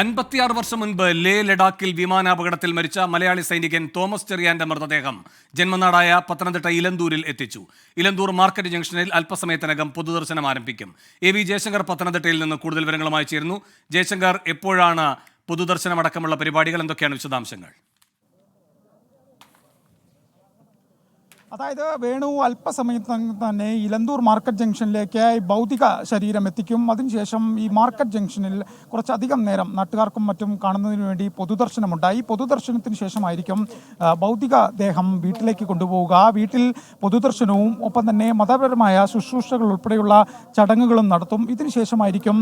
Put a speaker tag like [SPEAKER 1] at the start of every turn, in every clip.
[SPEAKER 1] അൻപത്തിയാറ് വർഷം മുൻപ് ലേ ലഡാക്കിൽ വിമാനാപകടത്തിൽ മരിച്ച മലയാളി സൈനികൻ തോമസ് ചെറിയാന്റെ മൃതദേഹം ജന്മനാടായ പത്തനംതിട്ട ഇലന്തൂരിൽ എത്തിച്ചു. ഇലന്തൂർ മാർക്കറ്റ് ജംഗ്ഷനിൽ അല്പസമയത്തിനകം പൊതുദർശനം ആരംഭിക്കും. എ വി ജയശങ്കർ പത്തനംതിട്ടയിൽ നിന്ന് കൂടുതൽ വിവരങ്ങളുമായി ചേരുന്നു. ജയശങ്കർ എപ്പോഴാണ് പൊതുദർശനമടക്കമുള്ള പരിപാടികൾ? എന്തൊക്കെയാണ് വിശദാംശങ്ങൾ?
[SPEAKER 2] അതായത് വേണു അല്പസമയത്ത് തന്നെ ഇലന്തൂർ മാർക്കറ്റ് ജംഗ്ഷനിലേക്ക് ഭൗതിക ശരീരം എത്തിക്കും. അതിനുശേഷം ഈ മാർക്കറ്റ് ജംഗ്ഷനിൽ കുറച്ചധികം നേരം നാട്ടുകാർക്കും മറ്റും കാണുന്നതിന് വേണ്ടി പൊതുദർശനമുണ്ടായി. പൊതുദർശനത്തിന് ശേഷമായിരിക്കും ഭൗതിക ദേഹം വീട്ടിലേക്ക് കൊണ്ടുപോവുക. വീട്ടിൽ പൊതുദർശനവും ഒപ്പം തന്നെ മതപരമായ ശുശ്രൂഷകൾ ഉൾപ്പെടെയുള്ള ചടങ്ങുകളും നടത്തും. ഇതിനുശേഷമായിരിക്കും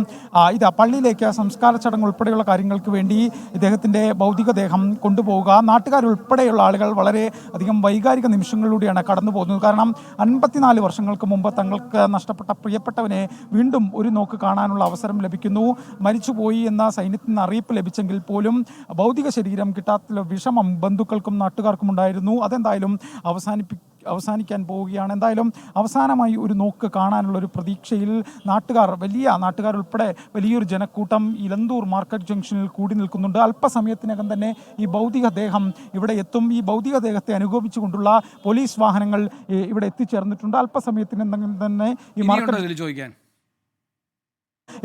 [SPEAKER 2] ഇത് പള്ളിയിലേക്ക് സംസ്കാര ചടങ്ങ് ഉൾപ്പെടെയുള്ള കാര്യങ്ങൾക്ക് വേണ്ടി ഇദ്ദേഹത്തിന്റെ ഭൗതികദേഹം കൊണ്ടുപോവുക. നാട്ടുകാരുൾപ്പെടെയുള്ള ആളുകൾ വളരെ അധികം വൈകാരിക നിമിഷങ്ങളിലൂടെയാണ് കടന്നു പോകുന്നത്. കാരണം അൻപത്തിനാല് വർഷങ്ങൾക്ക് മുമ്പ് തങ്ങൾക്ക് നഷ്ടപ്പെട്ട പ്രിയപ്പെട്ടവനെ വീണ്ടും ഒരു നോക്ക് കാണാനുള്ള അവസരം ലഭിക്കുന്നു. മരിച്ചുപോയി എന്ന സൈന്യത്തിൽ നിന്ന് അറിയിപ്പ് ലഭിച്ചെങ്കിൽ പോലും ഭൗതിക ശരീരം കിട്ടാത്ത വിഷമം ബന്ധുക്കൾക്കും നാട്ടുകാർക്കും ഉണ്ടായിരുന്നു. അതെന്തായാലും അവസാനിപ്പി അവസാനിക്കാൻ പോവുകയാണ്. എന്തായാലും അവസാനമായി ഒരു നോക്ക് കാണാനുള്ള ഒരു പ്രതീക്ഷയിൽ നാട്ടുകാർ വലിയ നാട്ടുകാർ ഉൾപ്പെടെ വലിയൊരു ജനക്കൂട്ടം ഇലന്തൂർ മാർക്കറ്റ് ജംഗ്ഷനിൽ കൂടി നിൽക്കുന്നുണ്ട്. അല്പസമയത്തിനകം തന്നെ ഈ ഭൗതിക ദേഹം ഇവിടെ എത്തും. ഈ ഭൗതിക ദേഹത്തെ അനുഗമിച്ചുകൊണ്ടുള്ള പോലീസ് വാഹനങ്ങൾ ഇവിടെ എത്തിച്ചേർന്നിട്ടുണ്ട്. അല്പസമയത്തിനകം തന്നെ ഈ മാർക്കറ്റ്
[SPEAKER 1] ചോദിക്കാൻ?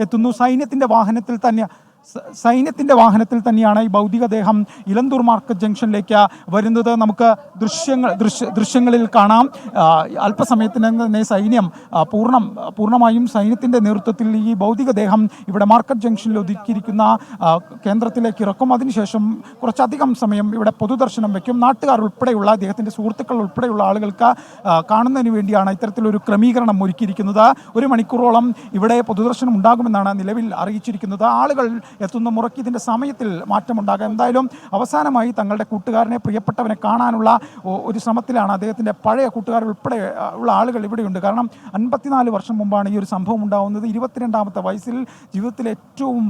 [SPEAKER 2] എത്തുന്നു. സൈന്യത്തിന്റെ വാഹനത്തിൽ തന്നെ സ- സൈന്യത്തിന്റെ വാഹനത്തിൽ തന്നെയാണ് ഈ ഭൗതികദേഹം ഇലന്തൂർ മാർക്കറ്റ് ജംഗ്ഷനിലേക്ക് വരുന്നത്. നമുക്ക് ദൃശ്യങ്ങൾ ദൃശ്യ ദൃശ്യങ്ങളിൽ കാണാം. അല്പസമയത്തിന് അല്പസമയത്തിനകം തന്നെ സൈന്യം പൂർണം പൂർണമായും സൈന്യത്തിന്റെ നേതൃത്വത്തിൽ ഈ ഭൗതികദേഹം ഇവിടെ മാർക്കറ്റ് ജംഗ്ഷനിൽ ഒതുക്കിയിരിക്കുന്ന കേന്ദ്രത്തിലേക്ക് ഇറക്കും. അതിനുശേഷം കുറച്ചധികം സമയം ഇവിടെ പൊതുദർശനം വയ്ക്കും. നാട്ടുകാർ ഉൾപ്പെടെയുള്ള അദ്ദേഹത്തിന്റെ സുഹൃത്തുക്കൾ ഉൾപ്പെടെയുള്ള ആളുകൾക്ക് കാണുന്നതിന് വേണ്ടിയാണ് ഇത്തരത്തിലൊരു ക്രമീകരണം ഒരുക്കിയിരിക്കുന്നത്. ഒരു മണിക്കൂറോളം ഇവിടെ പൊതുദർശനം ഉണ്ടാകുമെന്നാണ് നിലവിൽ അറിയിച്ചിരിക്കുന്നത്. ആളുകൾ എത്തുന്ന മുറയ്ക്ക് ഇതിന്റെ സമയത്തിൽ മാറ്റമുണ്ടാകാം. എന്തായാലും അവസാനമായി തങ്ങളുടെ കൂട്ടുകാരനെ പ്രിയപ്പെട്ടവനെ കാണാനുള്ള ഒരു ശ്രമത്തിലാണ് അദ്ദേഹത്തിന്റെ പഴയ കൂട്ടുകാർ ഉൾപ്പെടെ ഉള്ള ആളുകൾ ഇവിടെയുണ്ട്. കാരണം അൻപത്തിനാല് വർഷം മുമ്പാണ് ഈ ഒരു സംഭവം ഉണ്ടാകുന്നത് ഇരുപത്തിരണ്ടാമത്തെ വയസ്സിൽ ജീവിതത്തിൽ ഏറ്റവും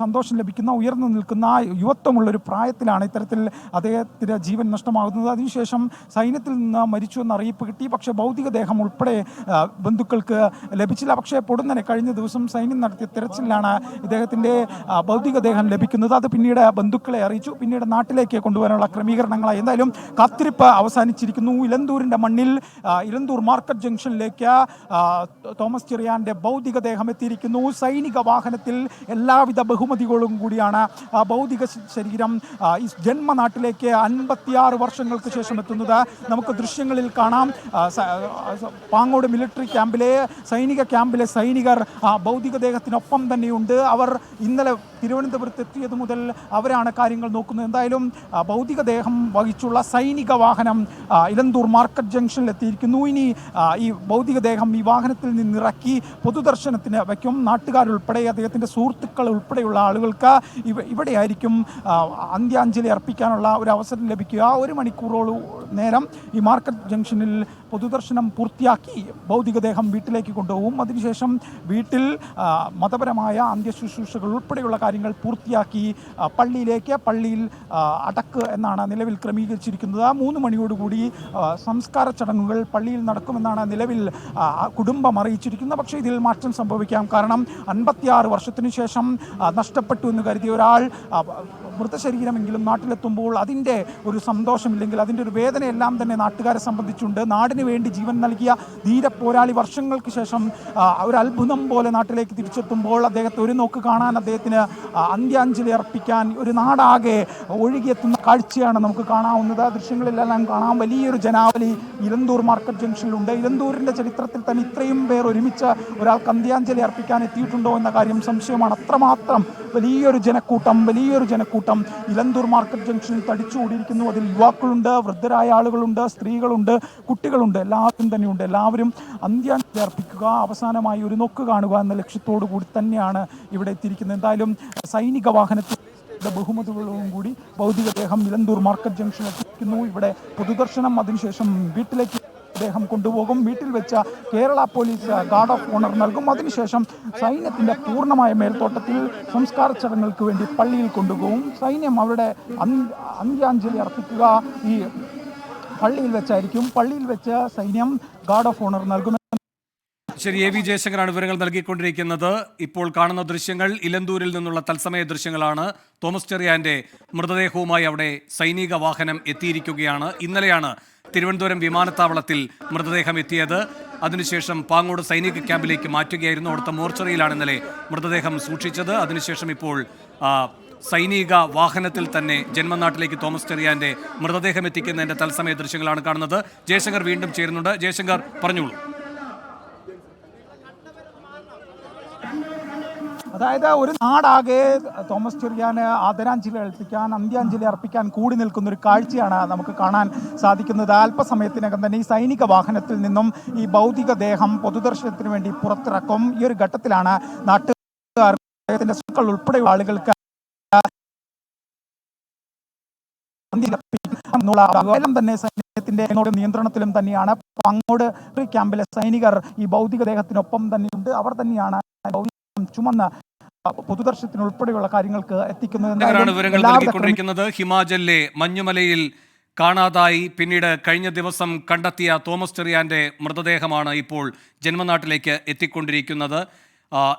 [SPEAKER 2] സന്തോഷം ലഭിക്കുന്ന ഉയർന്നു നിൽക്കുന്ന യുവത്വമുള്ള ഒരു പ്രായത്തിലാണ് ഇത്തരത്തിൽ അദ്ദേഹത്തിന്റെ ജീവൻ നഷ്ടമാകുന്നത്. അതിനുശേഷം സൈന്യത്തിൽ നിന്ന് മരിച്ചു എന്ന അറിയിപ്പ് കിട്ടി. പക്ഷേ ഭൗതികദേഹം ഉൾപ്പെടെ ബന്ധുക്കൾക്ക് ലഭിച്ചില്ല. പക്ഷേ പൊടുന്നനെ കഴിഞ്ഞ ദിവസം സൈന്യം നടത്തിയ തെരച്ചിലാണ് ഇദ്ദേഹത്തിന്റെ ആ, ഭൗതിക ദേഹം ലഭിക്കുന്നത്. അത് പിന്നീട് ബന്ധുക്കളെ അറിയിച്ചു. പിന്നീട് നാട്ടിലേക്ക് കൊണ്ടുവരാനുള്ള ക്രമീകരണങ്ങളായി. എന്തായാലും കാത്തിരിപ്പ് അവസാനിച്ചിരിക്കുന്നു. ഇലന്തൂരിന്റെ മണ്ണിൽ ഇലന്തൂർ മാർക്കറ്റ് ജംഗ്ഷനിലേക്ക് തോമസ് ചെറിയാന്റെ ഭൗതിക ദേഹം എത്തിയിരിക്കുന്നു. സൈനിക വാഹനത്തിൽ എല്ലാവിധ ബഹുമതികളും കൂടിയാണ്. ഭൗതിക ശരീരം ഈ ജന്മനാട്ടിലേക്ക് അൻപത്തിയാറ് വർഷങ്ങൾക്ക് ശേഷം എത്തുന്നത്. നമുക്ക് ദൃശ്യങ്ങളിൽ കാണാം. പാങ്ങോട് മിലിറ്ററി ക്യാമ്പിലെ സൈനിക ക്യാമ്പിലെ സൈനികർ ആ ഭൗതിക ദേഹത്തിനൊപ്പം തന്നെയുണ്ട്. അവർ ഇന്നലെ തിരുവനന്തപുരത്ത് എത്തിയത് മുതൽ അവരാണ് കാര്യങ്ങൾ നോക്കുന്നത്. എന്തായാലും ഭൗതികദേഹം ഭൗതിക ദേഹം വഹിച്ചുള്ള സൈനിക വാഹനം ഇലന്തൂർ മാർക്കറ്റ് ജംഗ്ഷനിൽ എത്തിയിരിക്കുന്നു. ഇനി ഈ ഭൗതിക ദേഹം ഈ വാഹനത്തിൽ നിന്നിറക്കി പൊതുദർശനത്തിന് വയ്ക്കും. നാട്ടുകാരുൾപ്പെടെ അദ്ദേഹത്തിന്റെ സുഹൃത്തുക്കൾ ഉൾപ്പെടെയുള്ള ആളുകൾക്ക് ഇവ ഇവിടെയായിരിക്കും അന്ത്യാഞ്ജലി അർപ്പിക്കാനുള്ള ഒരു അവസരം ലഭിക്കുക. ഒരു മണിക്കൂറോളം നേരം ഈ മാർക്കറ്റ് ജംഗ്ഷനിൽ പൊതുദർശനം പൂർത്തിയാക്കി ഭൗതികദേഹം വീട്ടിലേക്ക് കൊണ്ടുപോകും. അതിനുശേഷം വീട്ടിൽ മതപരമായ അന്ത്യശുശ്രൂഷകൾ ഉൾപ്പെടെയുള്ള കാര്യങ്ങൾ പൂർത്തിയാക്കി ആ, പള്ളിയിലേക്ക് പള്ളിയിൽ അടക്ക് എന്നാണ് നിലവിൽ ക്രമീകരിച്ചിരിക്കുന്നത്. ആ മൂന്ന് മണിയോടുകൂടി സംസ്കാര ചടങ്ങുകൾ പള്ളിയിൽ നടക്കുമെന്നാണ് നിലവിൽ കുടുംബം അറിയിച്ചിരിക്കുന്നത്. പക്ഷേ ഇതിൽ മാറ്റം സംഭവിക്കാം. കാരണം അൻപത്തിയാറ് വർഷത്തിനു ശേഷം നഷ്ടപ്പെട്ടു എന്ന് കരുതിയ ഒരാൾ മൃതശരീരമെങ്കിലും നാട്ടിലെത്തുമ്പോൾ അതിന്റെ ഒരു സന്തോഷമില്ലെങ്കിൽ അതിന്റെ ഒരു വേദനയെല്ലാം തന്നെ നാട്ടുകാരെ സംബന്ധിച്ചുണ്ട്. നാടിന് വേണ്ടി ജീവൻ നൽകിയ ധീര പോരാളി വർഷങ്ങൾക്ക് ശേഷം ഒരു അത്ഭുതം പോലെ നാട്ടിലേക്ക് തിരിച്ചെത്തുമ്പോൾ അദ്ദേഹത്തെ ഒരു നോക്ക് കാണാൻ അദ്ദേഹത്തിന് അന്ത്യാഞ്ജലി അർപ്പിക്കാൻ ഒരു നാടാകെ ഒഴുകിയെത്തുന്ന കാഴ്ചയാണ് നമുക്ക് കാണാവുന്നത്. ആ ദൃശ്യങ്ങളിലെല്ലാം കാണാം. വലിയൊരു ജനാവലി ഇലന്തൂർ മാർക്കറ്റ് ജംഗ്ഷനിലുണ്ട്. ഇലന്തൂരിന്റെ ചരിത്രത്തിൽ തന്നെ ഇത്രയും പേർ ഒരുമിച്ച് ഒരാൾക്ക് അന്ത്യാഞ്ജലി അർപ്പിക്കാൻ എത്തിയിട്ടുണ്ടോ എന്ന കാര്യം സംശയമാണ്. അത്രമാത്രം വലിയൊരു ജനക്കൂട്ടം വലിയൊരു ജനക്കൂട്ടം. ഇലന്തൂർ മാർക്കറ്റ് ജംഗ്ഷനിൽ തടിച്ചുകൂടിയിരിക്കുന്നു. അതിൽ യുവാക്കളുണ്ട് വൃദ്ധരായ ആളുകളുണ്ട് സ്ത്രീകളുണ്ട് കുട്ടികളുണ്ട്. എല്ലാവരും തന്നെയുണ്ട്. എല്ലാവരും അന്ത്യാഞ്ജലി അർപ്പിക്കുക അവസാനമായി ഒരു നോക്ക് കാണുക എന്ന ലക്ഷ്യത്തോടു കൂടി തന്നെയാണ് ഇവിടെ എത്തിയിരിക്കുന്നത്. എന്തായാലും സൈനിക വാഹനത്തിൽ ബഹുമതികളോടും ബഹുമതികളും കൂടി ഭൗതികദേഹം ഇലന്തൂർ മാർക്കറ്റ് ജംഗ്ഷനിൽ എത്തിക്കുന്നു ഇവിടെ പൊതുദർശനം അതിനുശേഷം വീട്ടിലേക്ക് അദ്ദേഹം കൊണ്ടുപോകും. വീട്ടിൽ വെച്ച Kerala police guard of honour നൽകും. അതിനുശേഷം സൈന്യത്തിന്റെ പൂർണമായ മേൽത്തോട്ടത്തിൽ സംസ്കാര ചടങ്ങുകൾക്ക് വേണ്ടി പള്ളിയിൽ കൊണ്ടുപോകും. സൈന്യം അവരുടെ അന്ത്യ- അന്ത്യാഞ്ജലി അർപ്പിക്കുക ഈ പള്ളിയിൽ വെച്ചായിരിക്കും. പള്ളിയിൽ വെച്ച് സൈന്യം ഗാർഡ് ഓഫ് ഓണർ നൽകും.
[SPEAKER 1] ശരി എ വി ജയശങ്കറാണ് വിവരങ്ങൾ നൽകിക്കൊണ്ടിരിക്കുന്നത്. ഇപ്പോൾ കാണുന്ന ദൃശ്യങ്ങൾ ഇലന്തൂരിൽ നിന്നുള്ള തത്സമയ ദൃശ്യങ്ങളാണ്. തോമസ് ചെറിയാന്റെ മൃതദേഹവുമായി അവിടെ സൈനിക വാഹനം എത്തിയിരിക്കുകയാണ്. ഇന്നലെയാണ് തിരുവനന്തപുരം വിമാനത്താവളത്തിൽ മൃതദേഹം എത്തിയത്. അതിനുശേഷം പാങ്ങോട് സൈനിക ക്യാമ്പിലേക്ക് മാറ്റുകയായിരുന്നു അവിടുത്തെ മോർച്ചറിയിലാണ് ഇന്നലെ മൃതദേഹം സൂക്ഷിച്ചത്. അതിനുശേഷം ഇപ്പോൾ സൈനിക വാഹനത്തിൽ തന്നെ ജന്മനാട്ടിലേക്ക് തോമസ് ചെറിയാന്റെ മൃതദേഹം എത്തിക്കുന്നതിന്റെ തത്സമയ ദൃശ്യങ്ങളാണ് കാണുന്നത്. ജയശങ്കർ വീണ്ടും ചേരുന്നുണ്ട്. ജയശങ്കർ പറഞ്ഞോളൂ.
[SPEAKER 2] അതായത് ഒരു നാടാകെ തോമസ് ചെറിയാന് ആദരാഞ്ജലി അർപ്പിക്കാൻ അന്ത്യാഞ്ജലി അർപ്പിക്കാൻ കൂടി നിൽക്കുന്ന ഒരു കാഴ്ചയാണ് നമുക്ക് കാണാൻ സാധിക്കുന്നത്. അല്പസമയത്തിനകം തന്നെ ഈ സൈനിക വാഹനത്തിൽ നിന്നും ഈ ഭൗതിക ദേഹം പൊതുദർശനത്തിന് വേണ്ടി പുറത്തിറക്കും. ഈ ഒരു ഘട്ടത്തിലാണ് നാട്ടുകാർ അദ്ദേഹത്തിന്റെ സുക്കൾ ഉൾപ്പെടെയുള്ള ആളുകൾക്ക് തന്നെ സൈന്യത്തിന്റെ നിയന്ത്രണത്തിലും തന്നെയാണ്. പങ്ങോട് ക്യാമ്പിലെ സൈനികർ ഈ ഭൗതിക ദേഹത്തിനൊപ്പം തന്നെയുണ്ട് അവർ തന്നെയാണ് ചുമന്ന് പൊതുദർശനത്തിന് ഉൾപ്പെടെയുള്ള കാര്യങ്ങൾക്ക് എത്തിക്കുന്നത്
[SPEAKER 1] വിവരങ്ങൾ നൽകിക്കൊണ്ടിരിക്കുന്നത്. ഹിമാചലിലെ മഞ്ഞുമലയിൽ കാണാതായി. പിന്നീട് കഴിഞ്ഞ ദിവസം കണ്ടെത്തിയ തോമസ് ചെറിയാന്റെ മൃതദേഹമാണ് ഇപ്പോൾ ജന്മനാട്ടിലേക്ക് എത്തിക്കൊണ്ടിരിക്കുന്നത്.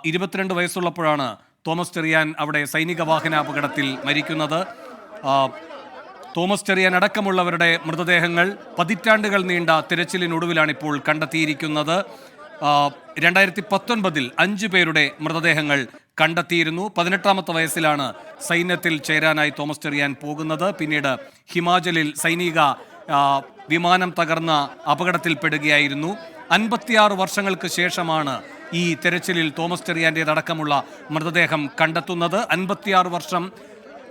[SPEAKER 1] ഇരുപത്തിരണ്ട് വയസ്സുള്ളപ്പോഴാണ് തോമസ് ചെറിയാൻ അവിടെ സൈനിക വാഹന അപകടത്തിൽ മരിക്കുന്നത് തോമസ് ചെറിയാൻ അടക്കമുള്ളവരുടെ മൃതദേഹങ്ങൾ പതിറ്റാണ്ടുകൾ നീണ്ട തിരച്ചിലിനൊടുവിലാണ് ഇപ്പോൾ കണ്ടെത്തിയിരിക്കുന്നത്. രണ്ടായിരത്തി പത്തൊൻപതിൽ അഞ്ചു പേരുടെ മൃതദേഹങ്ങൾ കണ്ടെത്തിയിരുന്നു. പതിനെട്ടാമത്തെ വയസ്സിലാണ് സൈന്യത്തിൽ ചേരാനായി തോമസ് ചെറിയാൻ പോകുന്നത്. പിന്നീട് ഹിമാചലിൽ സൈനിക വിമാനം തകർന്ന അപകടത്തിൽപ്പെടുകയായിരുന്നു. അൻപത്തിയാറ് വർഷങ്ങൾക്ക് ശേഷമാണ് ഈ തെരച്ചിലിൽ തോമസ് ചെറിയാന്റേതടക്കമുള്ള മൃതദേഹം കണ്ടെത്തുന്നത്. അൻപത്തിയാറ് വർഷം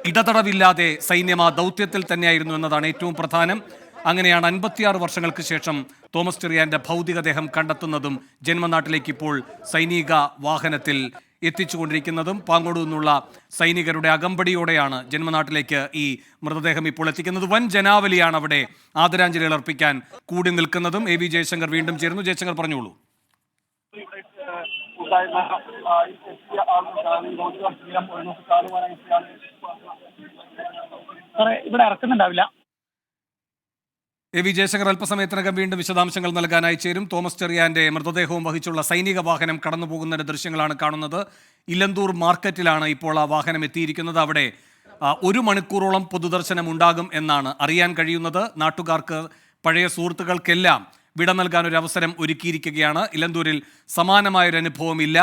[SPEAKER 1] ഇടതടവില്ലാതെ സൈന്യം ആ ദൗത്യത്തിൽ തന്നെയായിരുന്നു എന്നതാണ് ഏറ്റവും പ്രധാനം. അങ്ങനെയാണ് അൻപത്തിയാറ് വർഷങ്ങൾക്ക് ശേഷം തോമസ് ചെറിയാന്റെ ഭൗതികദേഹം കണ്ടെത്തുന്നതും ജന്മനാട്ടിലേക്ക് ഇപ്പോൾ സൈനിക വാഹനത്തിൽ എത്തിച്ചുകൊണ്ടിരിക്കുന്നതും പാങ്ങോട് നിന്നുള്ള സൈനികരുടെ അകമ്പടിയോടെയാണ് ജന്മനാട്ടിലേക്ക് ഈ മൃതദേഹം ഇപ്പോൾ എത്തിക്കുന്നത്. വൻ ജനാവലിയാണ് അവിടെ ആദരാഞ്ജലികൾ അർപ്പിക്കാൻ കൂടി നിൽക്കുന്നതും. എ വി ജയശങ്കർ വീണ്ടും ചേർന്നു ജയശങ്കർ പറഞ്ഞോളൂ.
[SPEAKER 3] ഇവിടെ ആ, ഈ എത്തിയ ആളുകൾക്കാണ് ഈ ഭൗതിക ശരീരം ഒരു നോക്ക് കാണുവാനായിട്ടാണ് സാറേ ഇവിടെ ഇറക്കുന്നുണ്ടാവില്ല
[SPEAKER 1] എ വി ജയശങ്കർ അല്പസമയത്തിനകം വീണ്ടും വിശദാംശങ്ങൾ നൽകാനായി ചേരും. തോമസ് ചെറിയാന്റെ മൃതദേഹവും വഹിച്ചുള്ള സൈനിക വാഹനം കടന്നു പോകുന്നതിന്റെ ദൃശ്യങ്ങളാണ് കാണുന്നത്. ഇലന്തൂർ മാർക്കറ്റിലാണ് ഇപ്പോൾ ആ വാഹനം എത്തിയിരിക്കുന്നത്. അവിടെ ഒരു മണിക്കൂറോളം പൊതുദർശനം ഉണ്ടാകും എന്നാണ് അറിയാൻ കഴിയുന്നത്. നാട്ടുകാർക്ക് പഴയ സുഹൃത്തുക്കൾക്കെല്ലാം വിട നൽകാൻ ഒരു അവസരം ഒരുക്കിയിരിക്കുകയാണ്. ഇലന്തൂരിൽ സമാനമായൊരു അനുഭവമില്ല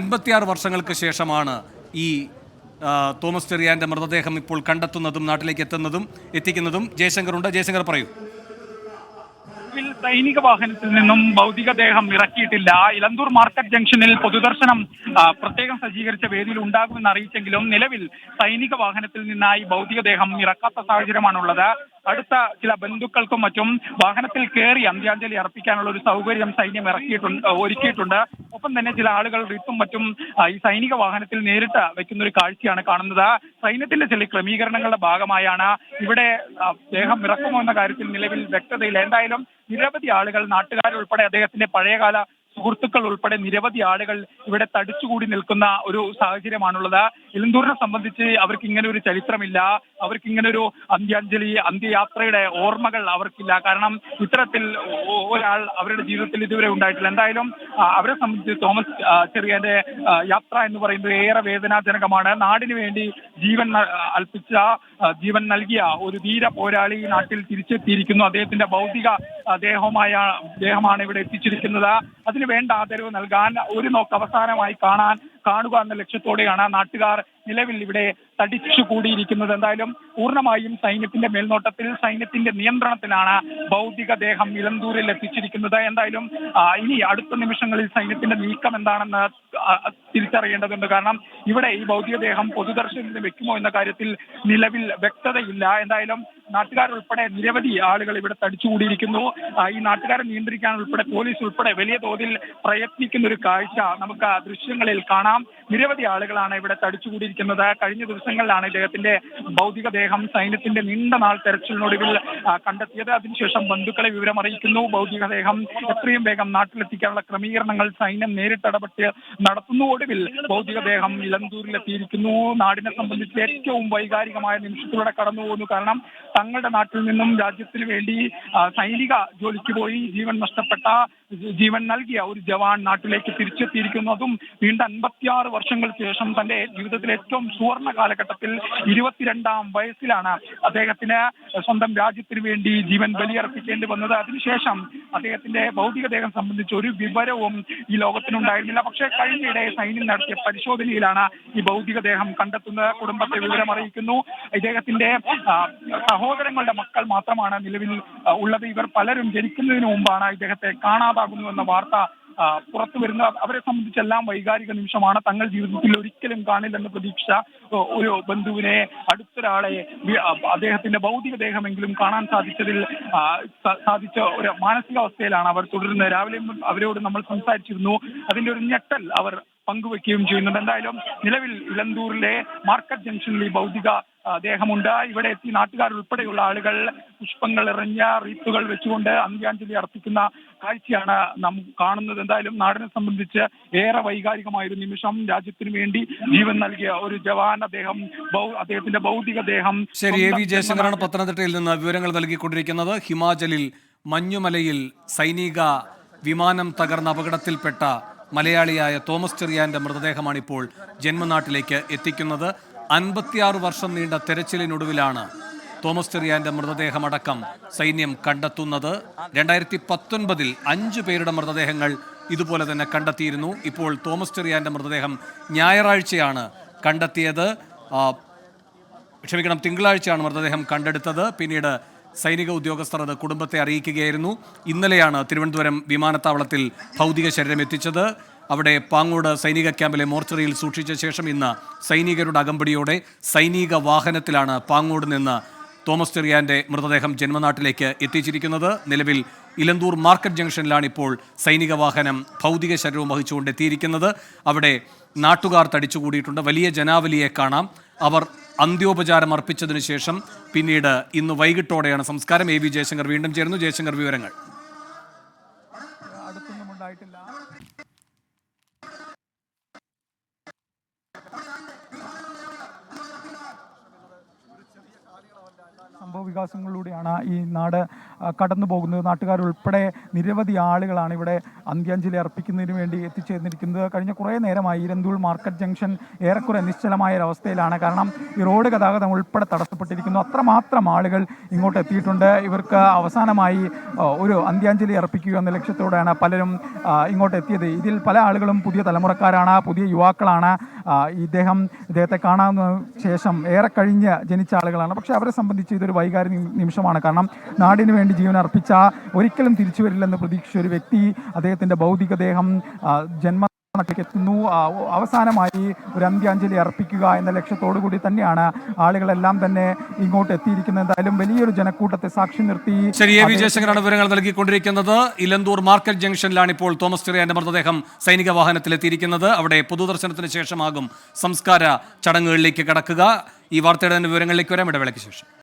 [SPEAKER 1] അൻപത്തിയാറ് വർഷങ്ങൾക്ക് ശേഷമാണ് ഈ തോമസ് ചെറിയാന്റെ മൃതദേഹം ഇപ്പോൾ കണ്ടെത്തുന്നതും നാട്ടിലേക്ക് എത്തുന്നതും എത്തിക്കുന്നതും. ജയശങ്കറുണ്ട്. ജയശങ്കർ പറയൂ.
[SPEAKER 3] be സൈനിക വാഹനത്തിൽ നിന്നും ഭൗതികദേഹം ഇറക്കിയിട്ടില്ല. ഇലന്തൂർ മാർക്കറ്റ് ജംഗ്ഷനിൽ പൊതുദർശനം പ്രത്യേകം സജ്ജീകരിച്ച വേദിയിൽ ഉണ്ടാകുമെന്ന് അറിയിച്ചെങ്കിലും നിലവിൽ സൈനിക വാഹനത്തിൽ നിന്നായി ഭൗതികദേഹം ഇറക്കാത്ത സാഹചര്യമാണുള്ളത്. അടുത്ത ചില ബന്ധുക്കൾക്കും മറ്റും വാഹനത്തിൽ കയറി അന്ത്യാഞ്ജലി അർപ്പിക്കാനുള്ള ഒരു സൗകര്യം സൈന്യം ഇറക്കിയിട്ടുണ്ട് ഒരുക്കിയിട്ടുണ്ട്. ഒപ്പം തന്നെ ചില ആളുകൾ റിത്തും മറ്റും ഈ സൈനിക വാഹനത്തിൽ നേരിട്ട് വെക്കുന്ന ഒരു കാഴ്ചയാണ് കാണുന്നത്. സൈന്യത്തിന്റെ ചില ക്രമീകരണങ്ങളുടെ ഭാഗമായാണ് ഇവിടെ ദേഹം ഇറക്കുമോ എന്ന കാര്യത്തിൽ നിലവിൽ വ്യക്തതയില്ല. എന്തായാലും നിരവധി ആളുകൾ നാട്ടുകാരുൾപ്പെടെ അദ്ദേഹത്തിന്റെ പഴയകാല സുഹൃത്തുക്കൾ ഉൾപ്പെടെ നിരവധി ആളുകൾ ഇവിടെ തടിച്ചുകൂടി നിൽക്കുന്ന ഒരു സാഹചര്യമാണുള്ളത്. ഇലന്തൂരിനെ സംബന്ധിച്ച് അവർക്ക് ഇങ്ങനെ ഒരു ചരിത്രമില്ല. അവർക്ക് ഇങ്ങനെ ഒരു അന്ത്യാഞ്ജലി അന്ത്യയാത്രയുടെ ഓർമ്മകൾ അവർക്കില്ല. കാരണം ഇത്തരത്തിൽ ഒരാൾ അവരുടെ ജീവിതത്തിൽ ഇതുവരെ ഉണ്ടായിട്ടില്ല. എന്തായാലും അവരെ സംബന്ധിച്ച് തോമസ് ചെറിയന്റെ യാത്ര എന്ന് പറയുന്നത് ഏറെ വേദനാജനകമാണ്. നാടിന് വേണ്ടി ജീവൻ അർപ്പിച്ച ജീവൻ നൽകിയ ഒരു ധീര പോരാളി ഈ നാട്ടിൽ തിരിച്ചെത്തിയിരിക്കുന്നു. അദ്ദേഹത്തിന്റെ ഭൗതിക ദേഹമായ ദേഹമാണ് ഇവിടെ എത്തിച്ചിരിക്കുന്നത്. അതിന് വേണ്ട ആദരവ് നൽകാൻ ഒരു നോക്ക് അവസാനമായി കാണാൻ കാണുക എന്ന ലക്ഷ്യത്തോടെയാണ് നാട്ടുകാർ നിലവിൽ ഇവിടെ തടിച്ചു കൂടിയിരിക്കുന്നത്. എന്തായാലും പൂർണമായും സൈന്യത്തിന്റെ മേൽനോട്ടത്തിൽ സൈന്യത്തിന്റെ നിയന്ത്രണത്തിലാണ് ഭൗതിക ദേഹം ഇലന്തൂരിൽ എത്തിച്ചിരിക്കുന്നത്. എന്തായാലും ഇനി അടുത്ത നിമിഷങ്ങളിൽ സൈന്യത്തിന്റെ നീക്കം എന്താണെന്ന് തിരിച്ചറിയേണ്ടതുണ്ട്. കാരണം ഇവിടെ ഈ ഭൗതികദേഹം പൊതുദർശനത്തിന് വെക്കുമോ എന്ന കാര്യത്തിൽ നിലവിൽ വ്യക്തതയില്ല. എന്തായാലും നാട്ടുകാരുൾപ്പെടെ നിരവധി ആളുകൾ ഇവിടെ തടിച്ചുകൂടിയിരിക്കുന്നു. ഈ നാട്ടുകാരെ നിയന്ത്രിക്കാൻ ഉൾപ്പെടെ പോലീസ് ഉൾപ്പെടെ വലിയ തോതിൽ പ്രയത്നിക്കുന്ന ഒരു കാഴ്ച നമുക്ക് ആ ദൃശ്യങ്ങളിൽ കാണാം. നിരവധി ആളുകളാണ് ഇവിടെ തടിച്ചുകൂടിയിരിക്കുന്നത്. കഴിഞ്ഞ ദിവസങ്ങളിലാണ് ഇദ്ദേഹത്തിന്റെ ഭൗതികദേഹം സൈന്യത്തിന്റെ നീണ്ട നാൾ തെരച്ചിലിനൊടുവിൽ കണ്ടെത്തിയത്. അതിനുശേഷം ബന്ധുക്കളെ വിവരം അറിയിക്കുന്നു. ഭൗതികദേഹം എത്രയും വേഗം നാട്ടിലെത്തിക്കാനുള്ള ക്രമീകരണങ്ങൾ സൈന്യം നേരിട്ടിടപെട്ട് നടത്തുന്നു ഒടുവിൽ ഭൗതികദേഹം ഇലന്തൂരിലെത്തിയിരിക്കുന്നു നാടിനെ സംബന്ധിച്ച് ഏറ്റവും വൈകാരികമായ നിമിഷത്തിലൂടെ കടന്നു പോകുന്നു. കാരണം തങ്ങളുടെ നാട്ടിൽ നിന്നും രാജ്യത്തിന് വേണ്ടി സൈനിക ജോലിക്ക് പോയി ജീവൻ നഷ്ടപ്പെട്ട ജീവൻ നൽകിയ ഒരു ജവാൻ നാട്ടിലേക്ക് തിരിച്ചെത്തിയിരിക്കുന്നതും നീണ്ട അൻപത്തിയാറ് വർഷങ്ങൾക്ക് ശേഷം തന്റെ ജീവിതത്തിലെ ഏറ്റവും സുവർണ കാലഘട്ടത്തിൽ ഇരുപത്തിരണ്ടാം വയസ്സിലാണ് അദ്ദേഹത്തിന് സ്വന്തം രാജ്യത്തിന് വേണ്ടി ജീവൻ ബലിയർപ്പിക്കേണ്ടി വന്നത്. അതിനുശേഷം അദ്ദേഹത്തിന്റെ ഭൗതികദേഹം സംബന്ധിച്ച് ഒരു വിവരവും ഈ ലോകത്തിനുണ്ടായിരുന്നില്ല. പക്ഷേ കഴിഞ്ഞിടെ സൈന്യം നടത്തിയ പരിശോധനയിലാണ് ഈ ഭൗതികദേഹം കണ്ടെത്തുന്നത്. കുടുംബത്തെ വിവരം അറിയിക്കുന്നു. ഇദ്ദേഹത്തിന്റെ സഹോദരങ്ങളുടെ മക്കൾ മാത്രമാണ് നിലവിൽ ഉള്ളത്. ഇവർ പലരും ജനിക്കുന്നതിന് മുമ്പാണ് ഇദ്ദേഹത്തെ കാണാതാകുന്നു എന്ന വാർത്ത പുറത്തു വരുന്ന അവരെ സംബന്ധിച്ചെല്ലാം വൈകാരിക നിമിഷമാണ്. തങ്ങൾ ജീവിതത്തിൽ ഒരിക്കലും കാണില്ലെന്ന് പ്രതീക്ഷ ഒരു ബന്ധുവിനെ അടുത്തൊരാളെ അദ്ദേഹത്തിന്റെ ഭൗതിക ദേഹമെങ്കിലും കാണാൻ സാധിച്ചതിൽ സാധിച്ച ഒരു മാനസികാവസ്ഥയിലാണ് അവർ തുടരുന്നത്. രാവിലെ അവരോട് നമ്മൾ സംസാരിച്ചിരുന്നു. അതിന്റെ ഒരു ഞെട്ടൽ അവർ പങ്കുവെക്കുകയും ചെയ്യുന്നുണ്ട്. എന്തായാലും നിലവിൽ ഇലന്തൂരിലെ മാർക്കറ്റ് ജംഗ്ഷനിൽ ഈ ഭൗതിക ദേഹമുണ്ട്. ഇവിടെ എത്തി നാട്ടുകാർ ഉൾപ്പെടെയുള്ള ആളുകൾ പുഷ്പങ്ങൾ എറിഞ്ഞ റീത്തുകൾ വെച്ചുകൊണ്ട് അന്ത്യാഞ്ജലി അർപ്പിക്കുന്ന കാഴ്ചയാണ് നാം കാണുന്നത്. എന്തായാലും നാടിനെ സംബന്ധിച്ച് ഏറെ വൈകാരികമായ ഒരു നിമിഷം രാജ്യത്തിന് വേണ്ടി ജീവൻ നൽകിയ ഒരു ജവാൻ അദ്ദേഹം അദ്ദേഹത്തിന്റെ ഭൗതിക ദേഹം
[SPEAKER 1] ശരി എ വി ജയശങ്കറാണ് പത്തനംതിട്ടയിൽ നിന്ന് വിവരങ്ങൾ നൽകിക്കൊണ്ടിരിക്കുന്നത്. ഹിമാചലിൽ മഞ്ഞുമലയിൽ സൈനിക വിമാനം തകർന്ന അപകടത്തിൽപ്പെട്ട മലയാളിയായ തോമസ് ചെറിയാന്റെ മൃതദേഹമാണ് ഇപ്പോൾ ജന്മനാട്ടിലേക്ക് എത്തിക്കുന്നത്. അൻപത്തിയാറ് വർഷം നീണ്ട തെരച്ചിലിനൊടുവിലാണ് തോമസ് ചെറിയാന്റെ മൃതദേഹമടക്കം സൈന്യം കണ്ടെത്തുന്നത്. രണ്ടായിരത്തി പത്തൊൻപതിൽ അഞ്ചു പേരുടെ മൃതദേഹങ്ങൾ ഇതുപോലെ തന്നെ കണ്ടെത്തിയിരുന്നു. ഇപ്പോൾ തോമസ് ചെറിയാന്റെ മൃതദേഹം ഞായറാഴ്ചയാണ് കണ്ടെത്തിയത്. ക്ഷമിക്കണം തിങ്കളാഴ്ചയാണ് മൃതദേഹം കണ്ടെടുത്തത്. പിന്നീട് സൈനിക ഉദ്യോഗസ്ഥർ അത് കുടുംബത്തെ അറിയിക്കുകയായിരുന്നു. ഇന്നലെയാണ് തിരുവനന്തപുരം വിമാനത്താവളത്തിൽ ഭൗതിക ശരീരം എത്തിച്ചത്. അവിടെ പാങ്ങോട് സൈനിക ക്യാമ്പിലെ മോർച്ചറിയിൽ സൂക്ഷിച്ച ശേഷം ഇന്ന് സൈനികരുടെ അകമ്പടിയോടെ സൈനിക വാഹനത്തിലാണ് പാങ്ങോട് നിന്ന് തോമസ് ചെറിയാന്റെ മൃതദേഹം ജന്മനാട്ടിലേക്ക് എത്തിച്ചിരിക്കുന്നത്. നിലവിൽ ഇലന്തൂർ മാർക്കറ്റ് ജംഗ്ഷനിലാണ് ഇപ്പോൾ സൈനിക വാഹനം ഭൗതിക ശരീരവും വഹിച്ചുകൊണ്ട് എത്തിയിരിക്കുന്നത്. അവിടെ നാട്ടുകാർ തടിച്ചുകൂടിയിട്ടുണ്ട്. വലിയ ജനാവലിയെ കാണാം. അവർ അന്ത്യോപചാരം അർപ്പിച്ചതിനു ശേഷം പിന്നീട് ഇന്ന് വൈകിട്ടോടെയാണ് സംസ്കാരം. എ വി ജയശങ്കർ വീണ്ടും ചേരുന്നു. ജയശങ്കർ വിവരങ്ങൾ
[SPEAKER 2] അടുത്തൊന്നും ഉണ്ടായിട്ടില്ല സംഭവ വികാസങ്ങളിലൂടെയാണ് ഈ നാട് കടന്നു പോകുന്നത്. നാട്ടുകാരുൾപ്പെടെ നിരവധി ആളുകളാണ് ഇവിടെ അന്ത്യാഞ്ജലി അർപ്പിക്കുന്നതിന് വേണ്ടി എത്തിച്ചേർന്നിരിക്കുന്നത്. കഴിഞ്ഞ കുറേ നേരമായി ഇരന്തൂൾ മാർക്കറ്റ് ജംഗ്ഷൻ ഏറെക്കുറെ നിശ്ചലമായ ഒരവസ്ഥയിലാണ് കാരണം ഈ റോഡ് ഗതാഗതം ഉൾപ്പെടെ തടസ്സപ്പെട്ടിരിക്കുന്നു. അത്രമാത്രം ആളുകൾ ഇങ്ങോട്ട് എത്തിയിട്ടുണ്ട്. ഇവർക്ക് അവസാനമായി ഒരു അന്ത്യാഞ്ജലി അർപ്പിക്കുക എന്ന ലക്ഷ്യത്തോടെയാണ് പലരും ഇങ്ങോട്ട് എത്തിയത്. ഇതിൽ പല ആളുകളും പുതിയ തലമുറക്കാരാണ് പുതിയ യുവാക്കളാണ്. ഇദ്ദേഹം ഇദ്ദേഹത്തെ കാണാവുന്ന ശേഷം ഏറെ കഴിഞ്ഞ് ജനിച്ച ആളുകളാണ്. പക്ഷേ അവരെ സംബന്ധിച്ച് ഇതൊരു വൈകാരിക നി- നിമിഷമാണ്. കാരണം നാടിന് വേണ്ടി ജീവൻ അർപ്പിച്ച ഒരിക്കലും തിരിച്ചു വരില്ലെന്ന് പ്രതീക്ഷിച്ച ഒരു വ്യക്തി അദ്ദേഹത്തിന്റെ ഭൗതികദേഹം ജന്മ നാട്ടിലേക്ക് എത്തുന്നു. അവസാനമായി ഒരു അന്ത്യാഞ്ജലി അർപ്പിക്കുക എന്ന ലക്ഷ്യത്തോടു കൂടി തന്നെയാണ് ആളുകളെല്ലാം തന്നെ ഇങ്ങോട്ട് എത്തിയിരിക്കുന്നത്. എന്തായാലും വലിയൊരു ജനക്കൂട്ടത്തെ സാക്ഷി നിർത്തി
[SPEAKER 1] ശരി എ വി ജയശങ്കറാണ് വിവരങ്ങൾ നൽകിക്കൊണ്ടിരിക്കുന്നത്. ഇലന്തൂർ മാർക്കറ്റ് ജംഗ്ഷനിലാണ് ഇപ്പോൾ തോമസ് ചെറിയാന്റെ മൃതദേഹം സൈനിക വാഹനത്തിൽ എത്തിയിരിക്കുന്നത്. അവിടെ പൊതുദർശനത്തിന് ശേഷമാകും സംസ്കാര ചടങ്ങുകളിലേക്ക് കടക്കുക. ഈ വാർത്തയുടെ തന്നെ വിവരങ്ങളിലേക്ക് വരാം. ഇടവേളയ്ക്ക് ശേഷം.